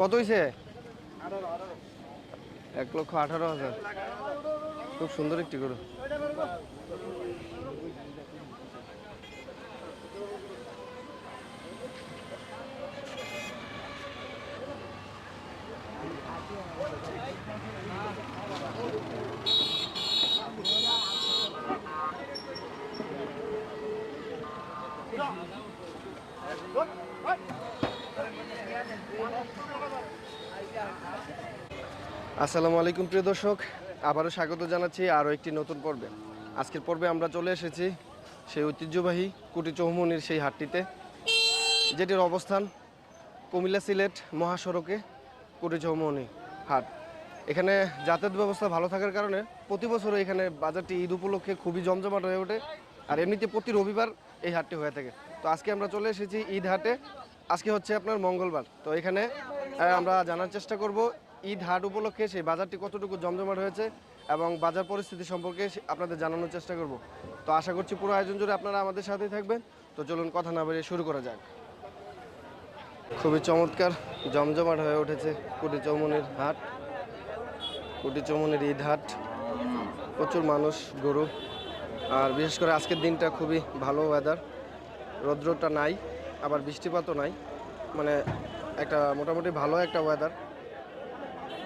কত হয়েছে এক লক্ষ আঠারো হাজার। খুব সুন্দর একটি গরু। আসসালামু আলাইকুম, প্রিয় দর্শক। আবারও স্বাগত জানাচ্ছি আরও একটি নতুন পর্বে। আজকের পর্বে আমরা চলে এসেছি সেই ঐতিহ্যবাহী কুটি চৌমনির সেই হাটটিতে, যেটির অবস্থান কুমিল্লা সিলেট মহাসড়কে কুটি চৌমনি হাট। এখানে যাতায়াত ব্যবস্থা ভালো থাকার কারণে প্রতি বছর এখানে বাজারটি ঈদ উপলক্ষে খুবই জমজমাট হয়ে ওঠে। আর এমনিতে প্রতি রবিবার এই হাটটি হয়ে থাকে। তো আজকে আমরা চলে এসেছি ঈদ হাটে। আজকে হচ্ছে আপনার মঙ্গলবার। তো এখানে আমরা জানার চেষ্টা করব, ঈদ হাট উপলক্ষে সেই বাজারটি কতটুকু জমজমাট হয়েছে এবং বাজার পরিস্থিতি সম্পর্কে আপনাদের জানানোর চেষ্টা করব। তো আশা করছি পুরো আয়োজন জুড়ে আপনারা আমাদের সাথেই থাকবেন। তো চলুন কথা না বেরিয়ে শুরু করা যাক। খুবই চমৎকার জমজমাট হয়ে উঠেছে কুটি চৌমনির হাট। কুটি ঈদ হাট। প্রচুর মানুষ, গরু। আর বিশেষ করে আজকের দিনটা খুবই ভালো ওয়েদার রৌদ্রটা নাই। আবার বৃষ্টিপাতও নাই। মানে একটা মোটামুটি ভালো একটা ওয়েদার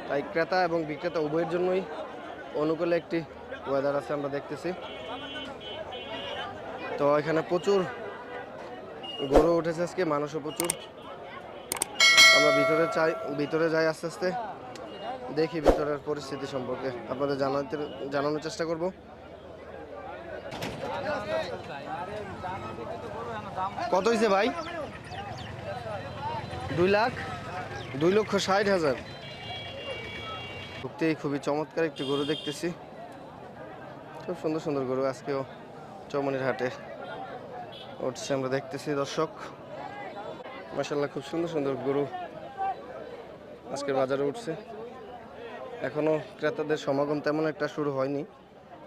তাই ক্রেতা এবং বিক্রেতা উভয়ের জন্যই অনুকূলে একটি ওয়েদার আছে আমরা দেখতেছি। তো এখানে প্রচুর গরু উঠেছে আজকে, মানুষও প্রচুর। আমরা ভিতরে চাই, ভিতরে যাই আস্তে আস্তে। দেখি ভিতরের পরিস্থিতি সম্পর্কে। আপনাদের জানাতে জানানোর চেষ্টা করব। কত হয়েছে ভাই? দুই লাখ? দুই লক্ষ ষাট হাজার। ঢুকতেই খুবই চমৎকার একটি গরু দেখতেছি। খুব সুন্দর সুন্দর গরু আজকেও চৌমনির হাটে উঠছে আমরা দেখতেছি দর্শক। মাসাল্লাহ খুব সুন্দর সুন্দর গরু আজকের বাজারে উঠছে। এখনও ক্রেতাদের সমাগম তেমন একটা শুরু হয়নি,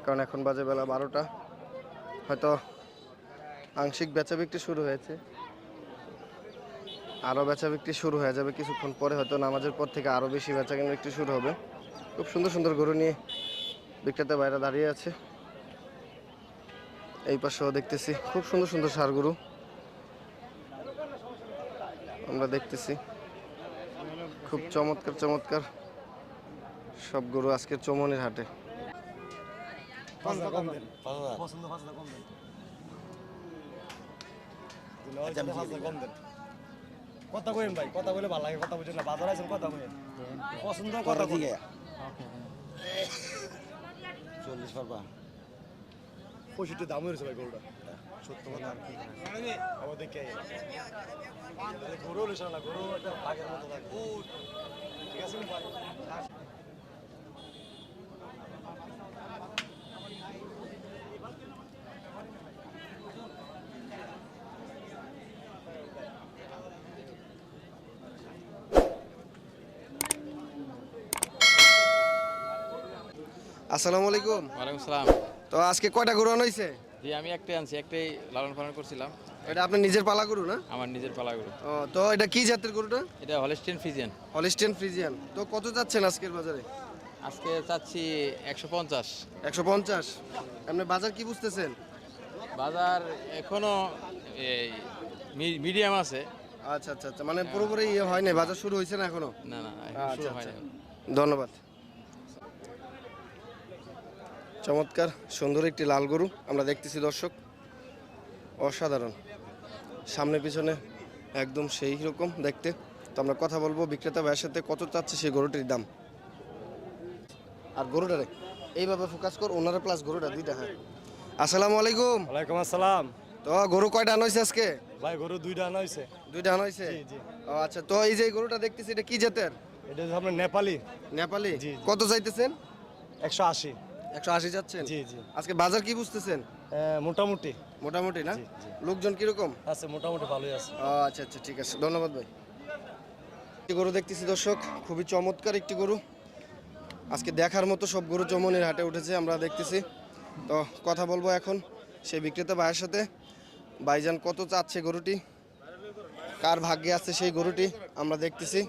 কারণ এখন বাজে বেলা বারোটা। হয়তো আংশিক বেচা বিক্রি শুরু হয়েছে। আরও বেচা বিক্রি শুরু হয়ে যাবে কিছুক্ষণ পরে হয়তো নামাজের পর থেকে আরও বেশি বেচা কেনা বিক্রি শুরু হবে। খুব সুন্দর সুন্দর গরু নিয়ে বিক্রেতা বাইরে দাঁড়িয়ে আছে। এই পাশেও দেখতেছি খুব সুন্দর সুন্দর সার গরু। আমরা দেখতেছি খুব চমৎকার চমৎকার সব গরু আজকের চমনের হাটে। পাঁচটা কম দেন। পছন্দ কথা কইেন ভাই কথা বলে ভালো লাগে কথা বুঝেন না বাজার আছেন কথা কইেন। পছন্দ কথা দিকে চল্লিশ পারবা পঁয়ষট্টি দাম হয়েছে ভাই গরুটা সত্য কথা আমার দেখে গরু হলে গরু একটা বাঘের মতো থাকে। ঠিক আছে? আসসালামু আলাইকুম। ওয়ালাইকুম সালাম। তো আজকে কয়টা গরু আনা হয়েছে জি আমি একটাই আনছি একটাই লালন পালন করছিলাম। এটা আপনার নিজের পালা গরু না? আমার নিজের পালাগুলো ও তো এটা কি জাতের গরুটা? এটা হলিস্টিন ফিজিয়ান হলিস্টিয়ান ফ্রিজিয়ান তো কত যাচ্ছেন আজকের বাজারে? আজকে চাচ্ছি একশো পঞ্চাশ। একশো পঞ্চাশ। আপনি বাজার কি বুঝতেছেন? বাজার এখনও এই মিডিয়াম আছে। আচ্ছা আচ্ছা আচ্ছা। মানে পুরোপুরি ইয়ে হয় নাই বাজার শুরু হয়েছে না এখনও? না না আচ্ছা আচ্ছা। ধন্যবাদ। চমৎকার সুন্দর একটি লাল গরু আমরা দেখতেছি দর্শক। অসাধারণ। সামনে পিছনে একদম সেই রকম দেখতে। তো আমরা কথা বলব বিক্রেতা ভাইয়ের সাথে কত চাচ্ছে সেই গরুটির দাম? আর গরুটারে এইভাবে ফোকাস কর ওনারা প্লাস গরুটা দুইটা হ্যাঁ। আসসালামু আলাইকুম। ওয়ালাইকুম আসসালাম। তো গরু কয়টা আনা হয়েছে আজকে? ভাই গরু দুইটা আনা হয়েছে দুইটা আনা হয়েছে জি, জি। ও আচ্ছা তো এই যে গরুটা দেখতেছি এটা কি জাতের? এটা আপনার নেপালি। নেপালি। কত চাইতেছেন? একশো আশি। একশো আশি যাচ্ছেন? জি জি। আজকে বাজার কি বুঝতেছেন? মোটামুটি। মোটামুটি না। লোকজন কীরকম? আছে মোটামুটি ভালোই আছে। আচ্ছা আচ্ছা ঠিক আছে। ধন্যবাদ ভাই। একটি গরু দেখতেছি দর্শক খুবই চমৎকার একটি গরু। আজকে দেখার মতো সব গরু চমনের হাটে উঠেছে আমরা দেখতেছি। তো কথা বলব এখন সেই বিক্রেতা ভাইয়ের সাথে। ভাইজান কত চাচ্ছে গরুটি? কার ভাগ্যে আছে সেই গরুটি? আমরা দেখতেছি।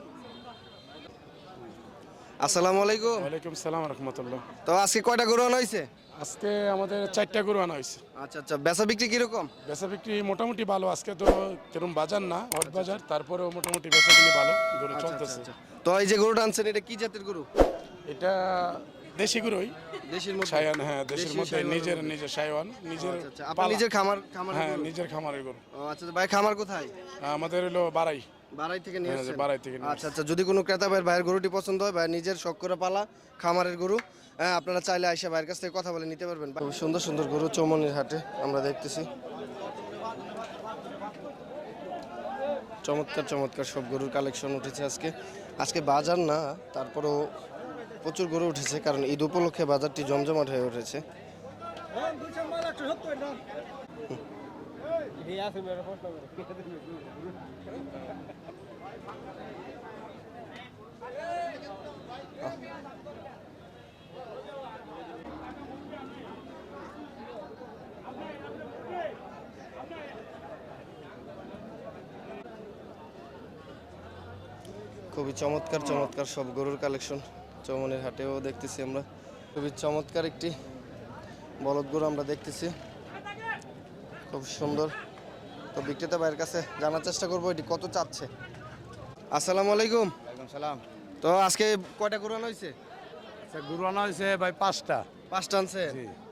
আসসালামু আলাইকুম। ওয়ালাইকুম সালাম রহমতুল্লাহ। তো আজকে কয়টা গরু আনা হয়েছে? আজকে আমাদের চারটা গরু আনা হয়েছে। আচ্ছা আচ্ছা বেচা বিক্রি কীরকম? বেচা বিক্রি মোটামুটি ভালো। আজকে তো কিরম বাজার না হট বাজার। তারপরেও মোটামুটি বেচা কিনি ভালো গরু আচ্ছা, চলতেছে। তো এই যে গরুটা আনছেন এটা কি জাতের গরু? এটা দেশি গরুই। দেশের মধ্যে? সায়ান হ্যাঁ দেশের মধ্যে নিজের নিজের সাইওয়ান নিজের আচ্ছা আচ্ছা। পালা। নিজের খামার খামার হ্যাঁ নিজের খামারের গরু। আচ্ছা আচ্ছা, ভাই খামার কোথায়? আমাদের হলো বাড়াই বাড়াই থেকে নিয়ে হ্যাঁ, আসছেন? বাড়াই থেকে নিয়ে আচ্ছা আচ্ছা যদি কোনো ক্রেতা ভাইয়ের ভাইয়ের গরুটি পছন্দ হয় ভাই নিজের শখ করে পালা খামারের গরু হ্যাঁ আপনারা চাইলে আইসা ভাইয়ের কাছ থেকে কথা বলে নিতে পারবেন খুব সুন্দর সুন্দর গরু চৌমনির হাটে আমরা দেখতেছি চমৎকার চমৎকার সব গরুর কালেকশন উঠেছে আজকে আজকে বাজার না তারপরেও প্রচুর গরু উঠেছে কারণ ঈদ উপলক্ষে বাজারটি জমজমাট হয়ে উঠেছে খুবই চমৎকার চমৎকার সব গরুর কালেকশন চৌমনির হাটেও দেখতেছি আমরা। খুবই চমৎকার একটি বলদ গরু আমরা দেখতেছি। খুব সুন্দর। তো বিক্রেতা ভাইয়ের কাছে জানার চেষ্টা করব, এটি কত চাচ্ছে? আসসালামু আলাইকুম। সালাম। তো আজকে কয়টা গরু আনা হয়েছে? আচ্ছা গরু আনা হয়েছে ভাই পাঁচটা। পাঁচটা আনছে?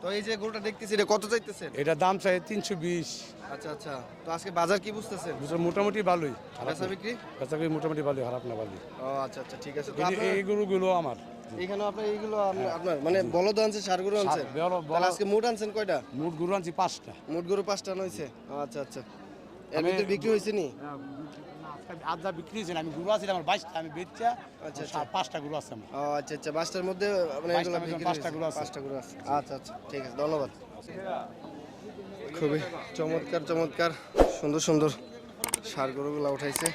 তো এই যে গরুটা দেখতেছি এটা কত চাইতেছেন? এটা দাম চাই তিনশো বিশ। আচ্ছা আচ্ছা। তো আজকে বাজার কি বুঝতেছেন? মোটামুটি ভালোই। বেচা বিক্রি? বেচা বিক্রি মোটামুটি ভালোই খারাপ না ভালোই। ও আচ্ছা আচ্ছা ঠিক আছে। এই গরুগুলো আমার। এখানে আপনার এইগুলো আপনার মানে বলদ আনছে সার গরু আনছে? তাহলে আজকে মুট আনছেন কয়টা? মোট গরু আনছি পাঁচটা। মুট গরু পাঁচটা আনা হয়েছে? আচ্ছা আচ্ছা। এর ভিতরে বিক্রি হয়েছে নি? আজ যা বিক্রি হয়েছে আমি গরু আছি আমার বাইশটা আমি বেচা আচ্ছা, আচ্ছা। পাঁচটা গরু আছে আমার। আচ্ছা আচ্ছা পাঁচটার মধ্যে মানে পাঁচটা গরু আছে। পাঁচটা গরু আছে। আচ্ছা আচ্ছা ঠিক আছে ধন্যবাদ। খুবই চমৎকার চমৎকার সুন্দর সুন্দর সার গরুগুলা উঠাইছে।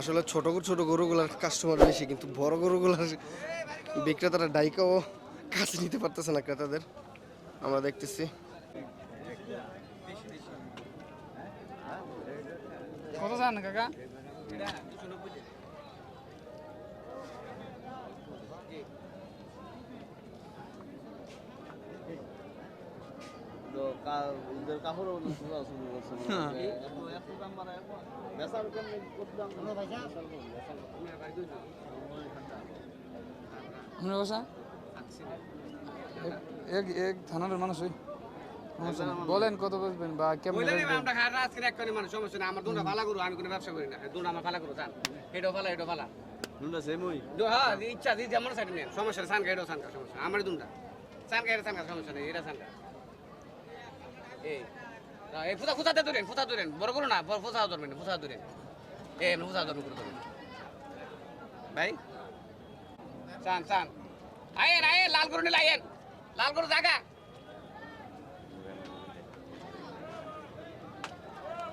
আসলে ছোট গরু ছোট গরুগুলার কাস্টমার বেশি কিন্তু বড় গরুগুলার বিক্রেতারা ডাইকাও কাছে নিতে পারতেছে না ক্রেতাদের। আমরা দেখতেছি। কত চান কাকা মনে এক এক থানার মানুষ। বলেন কত বসবেন বা কেমন আমরা খারাপ আজকে এক করে মানুষ সমস্যা নেই। আমার দুটা ভালো করু আমি কোনো ব্যবসা করি না। দুটা আমার ভালো করু জান। এটাও ভালো এটাও ভালো। দুটা সেম ওই। হ্যাঁ ইচ্ছা দিই যেমন সাইড নেই সমস্যা নেই সানকা এটাও সানকা সমস্যা আমার দুটা সানকা এটা সানকা সমস্যা নেই এটা সানকা এই এই ফুটা ফুটাতে ধরেন ফুটা ধরেন বড় করো না বড় ফুটা ধরবেন ফুটা ধরেন এই এমনি ফুটা ধরবেন করে ধরেন ভাই? চান চান আয়েন আয়েন লাল করুন আয়েন। লাল করু জায়গা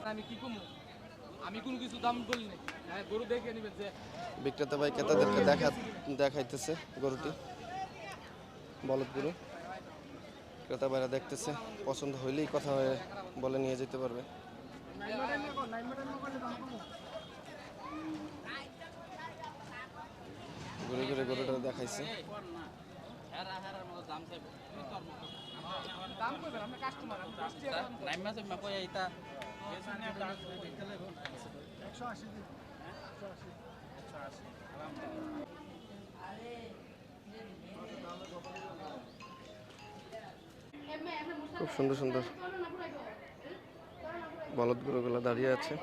আমি কি কমু? আমি কোনো কিছু দাম বলি হ্যাঁ গরু দেখে নিবেন যে বিক্রেতা ভাই ক্রেতাদেরকে দেখা দেখাইতেছে গরুটি। বলদ গরু। ক্রেতা ভাইরা দেখতেছে। পছন্দ হইলেই কথা হয়ে বলে নিয়ে যেতে পারবে। ঘুরে ঘুরে গরুটা দেখাইছে। দাম করবেন আমরা কাস্টমার খুব সুন্দর সুন্দর বলদ গরুগুলো দাঁড়িয়ে আছে।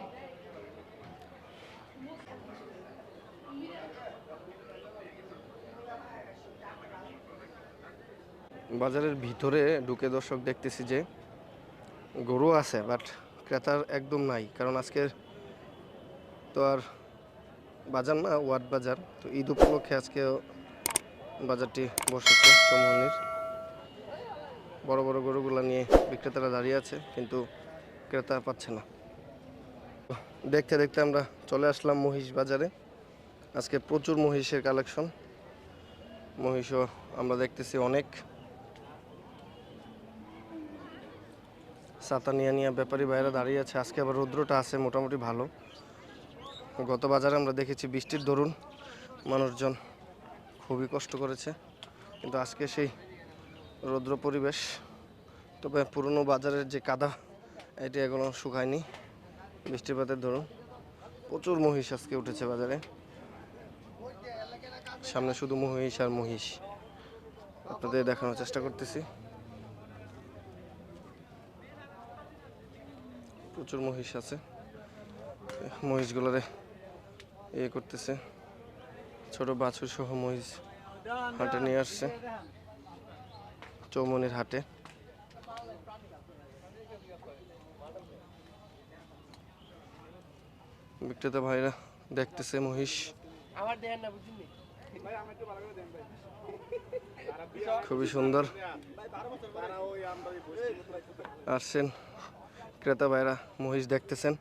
বাজারের ভিতরে ঢুকে দর্শক দেখতেছি যে গরু আছে বাট ক্রেতার একদম নাই। কারণ আজকের তো আর বাজার না ওয়ার্ড বাজার। তো ঈদ উপলক্ষে আজকে বাজারটি বসেছে চৌমনির বড় বড় গরুগুলা নিয়ে বিক্রেতারা দাঁড়িয়ে আছে, কিন্তু ক্রেতা পাচ্ছে না। দেখতে দেখতে আমরা চলে আসলাম মহিষ বাজারে। আজকে প্রচুর মহিষের কালেকশন। মহিষও আমরা দেখতেছি অনেক। ছাতা নিয়ে নিয়ে ব্যাপারী বাইরে দাঁড়িয়ে আছে। আজকে আবার রৌদ্রটা আছে, মোটামুটি ভালো। গত বাজারে আমরা দেখেছি বৃষ্টির দরুন মানুষজন খুবই কষ্ট করেছে। কিন্তু আজকে সেই রৌদ্র পরিবেশ, তবে পুরনো বাজারের যে কাদা, এটি এখনও শুকায়নি বৃষ্টিপাতের ধরুন প্রচুর মহিষ আজকে উঠেছে বাজারে। সামনে শুধু মহিষ আর মহিষ। আপনাদের দেখানোর চেষ্টা করতেছি। প্রচুর মহিষ আছে। মহিষগুলোরে ইয়ে করতেছে। ছোট বাছুর সহ মহিষ হাটে নিয়ে আসছে। চৌমনির হাটে। বিক্রেতা ভাইরা দেখতেছে মহিষ। খুবই সুন্দর। আসছেন ক্রেতা ভাইরা মহিষ দেখতেছেন।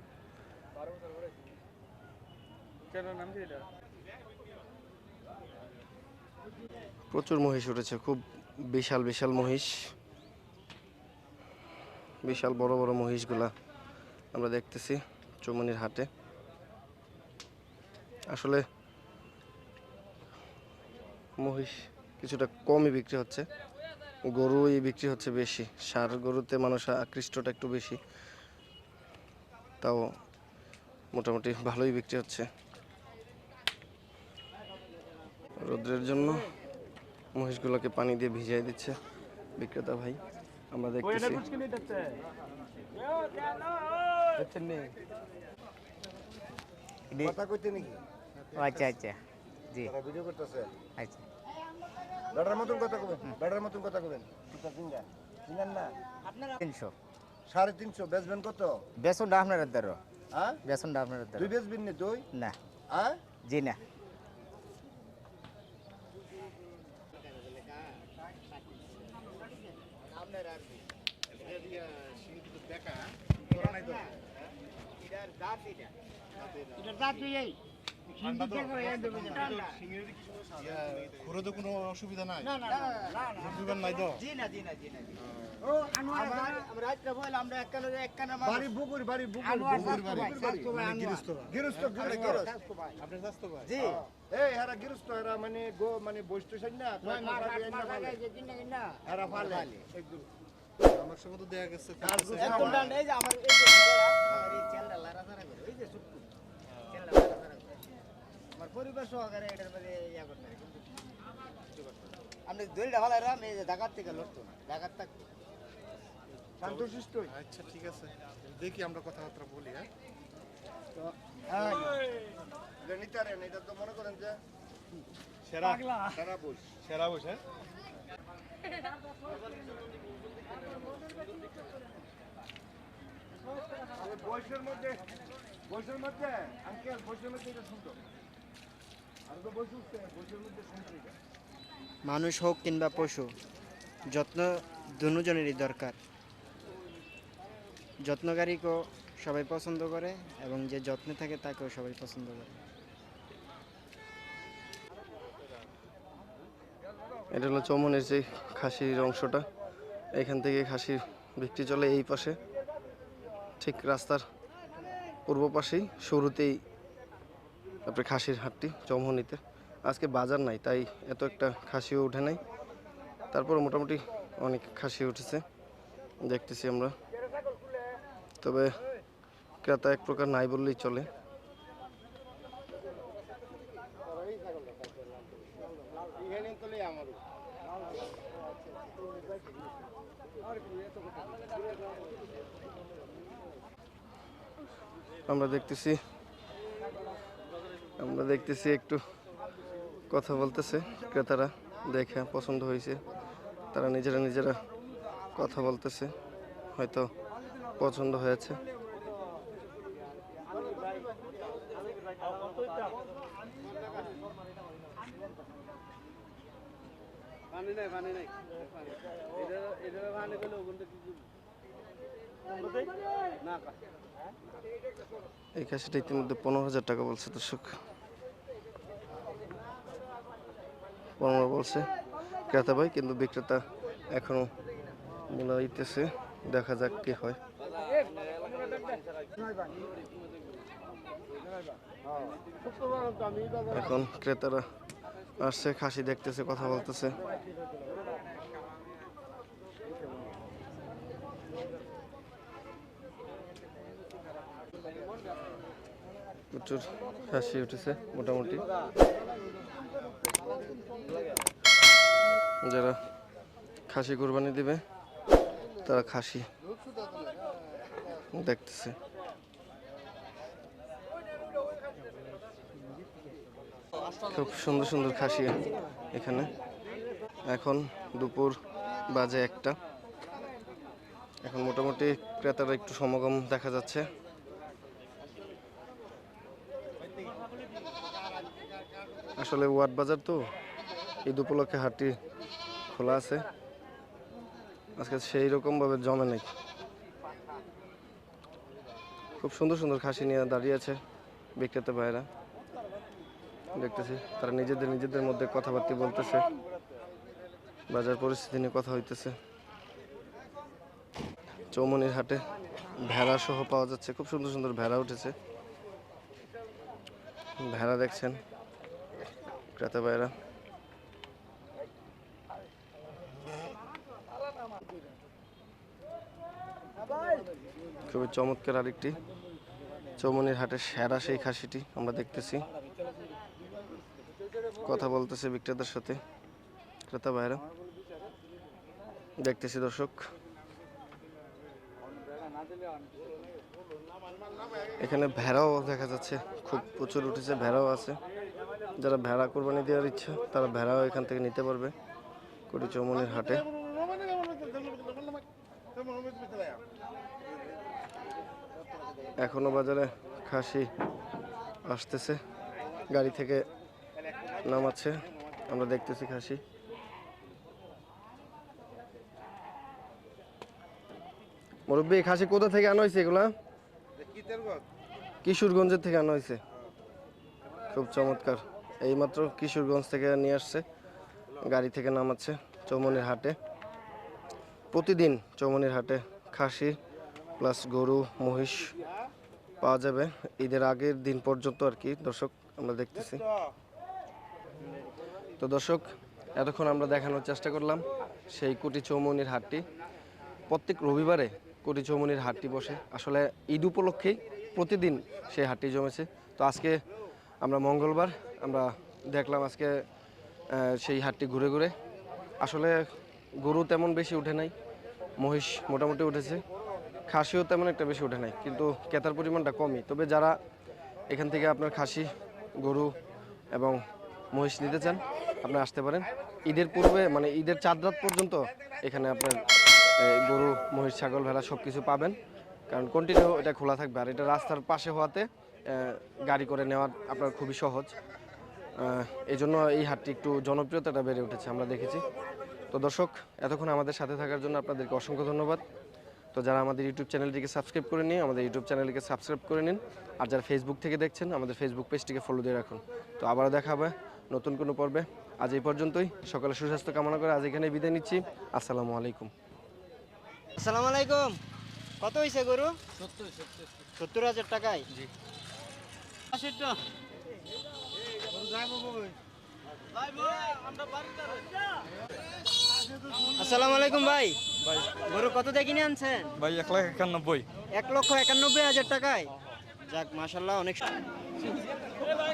প্রচুর মহিষ উঠেছে খুব বিশাল বিশাল মহিষ। বিশাল বড় বড় মহিষগুলা আমরা দেখতেছি চৌমনির হাটে। আসলে মহিষ কিছুটা কমই বিক্রি হচ্ছে গরুই বিক্রি হচ্ছে বেশি সার গরুতে মানুষ আকৃষ্টটা একটু বেশি। তাও মোটামুটি ভালোই বিক্রি হচ্ছে। রোদ্রের জন্য মহিষগুলোকে পানি দিয়ে ভিজিয়ে দিচ্ছে বিক্রেতা ভাই। আমরা দেখতেছি। আচ্ছা আচ্ছা। জি। ভিডিও করতেছে? আচ্ছা। বেটার মতন কথা কবেন বেটার মতন কথা কবেন তিনশো। সাড়ে তিনশো বেচবেন কত? বেসনটা আপনার দ্বারা হ্যাঁ বেসনটা আপনার দ্বারা দুই বেচবেন নি তুই? না। হ্যাঁ জি না। ঘুরে তো কোনো অসুবিধা নাই অসুবিধা নাই তো বাড়ি বুকুর বাড়ি বুকুর বুকুর বাড়ি গৃহস্থ গৃহস্থ আপনার স্বাস্থ্য ভাই জি এই হেরা গৃহস্থ হেরা মানে গো মানে বস্তু সাইন না কয় মাস আগে আইনা ফালে। হেরা ফালে একদম আমার সঙ্গে তো দেখা গেছে কাজ করছে না। আমার পরিবার সহকারে এটার মধ্যে ইয়া করতে হবে, কিন্তু কিছু করতে হবে। আপনি দড়িটা ভালো রাম এই যে ঢাকার থেকে লড়তো না ঢাকার থাকতো। শান্তশিষ্ট আচ্ছা ঠিক আছে। দেখি আমরা কথাবার্তা বলি হ্যাঁ? এটা তো মনে করেন যে সেরা। সারা বস। সেরা বসে বয়সের মধ্যে বয়সের মধ্যে আঙ্কেল বয়সের মধ্যে এটা শুনতো আর তো বসে উঠছে বয়সের মধ্যে শুনতো এটা মানুষ হোক কিংবা পশু, যত্ন দুজনেরই দরকার। যত্নকারীকেও সবাই পছন্দ করে এবং যে যত্নে থাকে তাকেও সবাই পছন্দ করে। এটা হলো চৌমনের যে খাসির অংশটা, এখান থেকে খাসি বিক্রি চলে এই পাশে। ঠিক রাস্তার পূর্ব পাশেই, শুরুতেই আপনার খাসির হাটটি চৌমনিতে আজকে বাজার নাই, তাই এত একটা খাসিও উঠে নাই। তারপর মোটামুটি অনেক খাসি উঠেছে, দেখতেছি আমরা। তবে ক্রেতা এক প্রকার নাই বললেই চলে। আমরা দেখতেছি আমরা দেখতেছি একটু কথা বলতেছে ক্রেতারা, দেখে পছন্দ হয়েছে। তারা নিজেরা নিজেরা কথা বলতেছে, হয়তো পছন্দ হয়েছে। পানি নাই পানি নাই। এটা এটা পানি পেলে ওখানটা কি না এই খাসিটা ইতিমধ্যে পনেরো হাজার টাকা বলছে দর্শক। পনেরো বলছে। ক্রেতা ভাই, কিন্তু বিক্রেতা এখনও বলাইতেছে দেখা যাক কি হয়। এখন ক্রেতারা আসছে, খাসি দেখতেছে, কথা বলতেছে। প্রচুর খাসি উঠেছে মোটামুটি। যারা খাসি কোরবানি দিবে, তারা খাসি দেখতেছে। খুব সুন্দর সুন্দর খাসি এখানে। এখন দুপুর বাজে একটা। এখন মোটামুটি ক্রেতারা একটু সমাগম দেখা যাচ্ছে। আসলে ওয়াট বাজার তো, ঈদ উপলক্ষে হাটটি খোলা আছে। আজকে সেই রকমভাবে জমে নেই। খুব সুন্দর সুন্দর খাসি নিয়ে দাঁড়িয়ে আছে বিক্রেতা ভাইরা দেখতেছি তারা নিজেদের নিজেদের মধ্যে কথাবার্তা বলতেছে। বাজার পরিস্থিতি নিয়ে কথা হইতেছে। চৌমনির হাটে ভেড়া সহ পাওয়া যাচ্ছে। খুব সুন্দর সুন্দর ভেড়া উঠেছে। ভেড়া দেখছেন। ক্রেতা ভাইরা খুবই চমৎকার আরেকটি চৌমনির হাটের সেরা সেই খাসিটি আমরা দেখতেছি। কথা বলতেছে বিক্রেতার সাথে। ক্রেতা ভাইরা দেখতেছি দর্শক। এখানে ভেড়াও দেখা যাচ্ছে, খুব প্রচুর উঠেছে, ভেড়াও আছে। যারা ভেড়া কোরবানি দেওয়ার ইচ্ছা তারা ভেড়াও এখান থেকে নিতে পারবে কোটি চৌমনির হাটে। এখনও বাজারে খাসি আসতেছে গাড়ি থেকে নামাচ্ছে আমরা দেখতেছি খাসি। মুরব্বী খাসি কোথা থেকে আনা হয়েছে এগুলা? কিশোরগঞ্জের থেকে আনা হয়েছে। খুব চমৎকার। এইমাত্র কিশোরগঞ্জ থেকে নিয়ে আসছে। গাড়ি থেকে নামাচ্ছে চৌমনির হাটে। প্রতিদিন চৌমনির হাটে খাসি প্লাস গরু, মহিষ পাওয়া যাবে। ঈদের আগের দিন পর্যন্ত আর কি, দর্শক, আমরা দেখতেছি। তো দর্শক, এতক্ষণ আমরা দেখানোর চেষ্টা করলাম সেই কুটি চৌমনির হাটটি। প্রত্যেক রবিবারে কুটি চৌমনির হাটটি বসে। আসলে ঈদ উপলক্ষেই প্রতিদিন সেই হাটটি জমেছে। তো আজকে আমরা মঙ্গলবার, আমরা দেখলাম আজকে সেই হাটটি ঘুরে ঘুরে। আসলে গরু তেমন বেশি উঠে নাই, মহিষ মোটামুটি উঠেছে, খাসিও তেমন একটা বেশি উঠে নাই, কিন্তু ক্রেতার পরিমাণটা কমই। তবে যারা এখান থেকে আপনার খাসি, গরু এবং মহিষ নিতে চান, আপনি আসতে পারেন। ঈদের পূর্বে মানে ঈদের চাঁদ রাত পর্যন্ত এখানে আপনার গরু, মহিষ, ছাগল, ভেড়া সব কিছু পাবেন। কারণ কন্টিনিউ এটা খোলা থাকবে। আর এটা রাস্তার পাশে হওয়াতে গাড়ি করে নেওয়া আপনার খুবই সহজ। এই জন্য এই হাটটি একটু জনপ্রিয়তাটা বেড়ে উঠেছে আমরা দেখেছি। তো দর্শক এতক্ষণ আমাদের সাথে থাকার জন্য আপনাদেরকে অসংখ্য ধন্যবাদ। তো যারা আমাদের ইউটিউব চ্যানেলটিকে সাবস্ক্রাইব করে নিন আমাদের ইউটিউব চ্যানেলটিকে সাবস্ক্রাইব করে নিন। আর যারা ফেসবুক থেকে দেখছেন আমাদের ফেসবুক পেজটিকে ফলো দিয়ে রাখুন। তো আবারও দেখা হবে নতুন কোনো পর্বে। আজ এই পর্যন্তই। সকালে সুস্বাস্থ্য কামনা করে আজ এখানে বিদায় নিচ্ছি। আসসালামু আলাইকুম। আসসালামু আলাইকুম। কত হয়েছে গরু? সত্তর হাজার টাকায়? জি। আসসালামু আলাইকুম ভাই ভাই গরু কত দেখি কিনে আনছেন ভাই এক লাখ একানব্বই এক লক্ষ একানব্বই হাজার টাকায় যাক মাসাল্লাহ অনেক ভাই